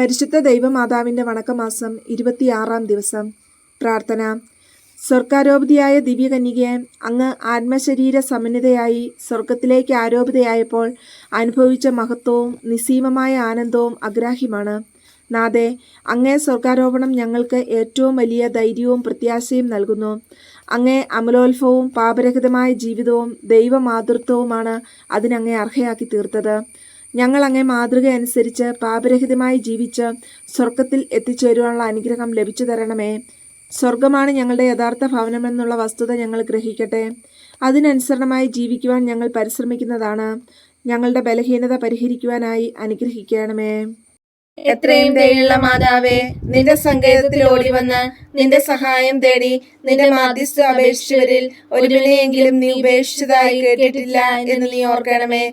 പരിശുദ്ധ ദൈവമാതാവിന്റെ വണക്കമാസം ഇരുപത്തിയാറാം ദിവസം. പ്രാർത്ഥന. സ്വർഗാരോപിതയായ ദിവ്യകന്യകയെ അങ്ങ് ആത്മശരീര സമന്വിതയായി സ്വർഗത്തിലേക്ക് ആരോപിതയായപ്പോൾ അനുഭവിച്ച മഹത്വവും നിസ്സീമമായ ആനന്ദവും അഗ്രാഹ്യമാണ്. നാദേ അങ്ങേ സ്വർഗാരോപണം ഞങ്ങൾക്ക് ഏറ്റവും വലിയ ധൈര്യവും പ്രത്യാശയും നൽകുന്നു. അങ്ങേ അമലോത്ഭവവും പാപരഹിതമായ ജീവിതവും ദൈവമാതൃത്വവുമാണ് അതിനങ്ങേ അർഹയാക്കി തീർത്തത്. ഞങ്ങൾ അങ്ങേ മാതൃക അനുസരിച്ച് പാപരഹിതമായി ജീവിച്ച് സ്വർഗത്തിൽ എത്തിച്ചേരുവാനുള്ള അനുഗ്രഹം ലഭിച്ചു തരണമേ. സ്വർഗമാണ് ഞങ്ങളുടെ യഥാർത്ഥ ഭവനമെന്നുള്ള വസ്തുത ഞങ്ങൾ ഗ്രഹിക്കട്ടെ. അതിനനുസരണമായി ജീവിക്കുവാൻ ഞങ്ങൾ പരിശ്രമിക്കുന്നതാണ്. ഞങ്ങളുടെ ബലഹീനത പരിഹരിക്കുവാനായി അനുഗ്രഹിക്കണമേ. എത്രയും ദയുള്ള മാതാവേ നിന്റെ സങ്കേതത്തിൽ ഓടി വന്ന് നിന്റെ സഹായം തേടി നിന്റെ മാധ്യസ്ഥ അപേക്ഷിച്ചവരിൽ ഒരുവിനെയെങ്കിലും നീ ഉപേക്ഷിച്ചതായി കേട്ടിട്ടില്ല എന്ന് നീ ഓർക്കണമേ.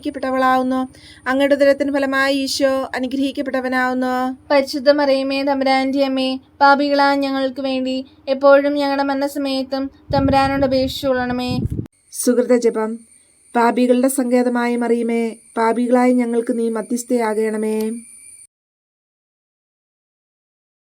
അനുഗ്രഹിക്കപ്പെട്ടവളാവുന്നു. അങ്ങയുടെ ദുരത്തിന് ഫലമായി ഈശോ അനുഗ്രഹിക്കപ്പെട്ടവനാവുന്നു. പരിശുദ്ധ മറിയമേ തമ്പുരാന്റെ അമ്മേ പാപികളായ ഞങ്ങൾക്ക് വേണ്ടി എപ്പോഴും ഞങ്ങളുടെ മനസ്സമയത്തും തമ്പുരാനോട് അപേക്ഷിച്ചുകൊള്ളണമേ സുഹൃത ജപം. പാപികളുടെ സങ്കേതമായി മറിയുമേ പാപികളായി ഞങ്ങൾക്ക് നീ മധ്യസ്ഥയാകണമേ.